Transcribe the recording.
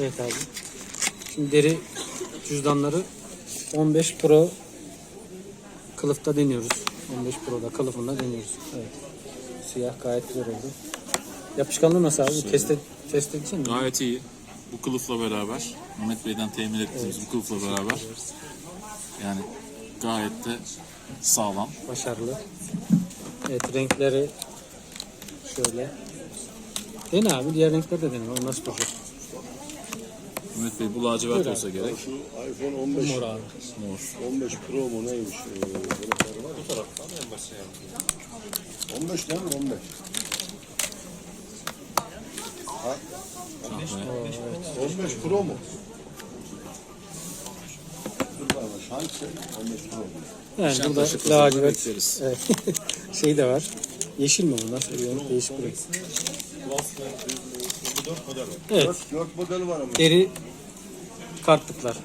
Evet abi. Şimdi deri cüzdanları 15 Pro kılıfta deniyoruz. 15 Pro'da kılıfında deniyoruz. Evet. Siyah gayet güzel oldu. Yapışkanlığı nasıl abi? Test, et, test edecek misin? Gayet iyi. Bu kılıfla beraber, Mehmet Bey'den temin ettiğimiz bu kılıfla beraber yani gayet de sağlam. Başarılı. Evet renkleri şöyle. Dene abi diğer renkleri de dene. O nasıl olacak? Mehmet Bey bu lacivert olsa gerek. Şu iPhone 15 Mor abi. Mor. 15 Pro mu neymiş? Ee, Bunları var. Bu taraftan en başa 15 değil mi? 15. Ha? 15 Pro mu? Dur bakalım, Hangisi? 15 Pro mu? Yani Şen burada pazarda lacivert bekleriz. evet. şey de var. Yeşil mi bu? Nasıl bir renk? Değişik bir renk. Evet. 4, 4 model var ama. Deri kartlıklar.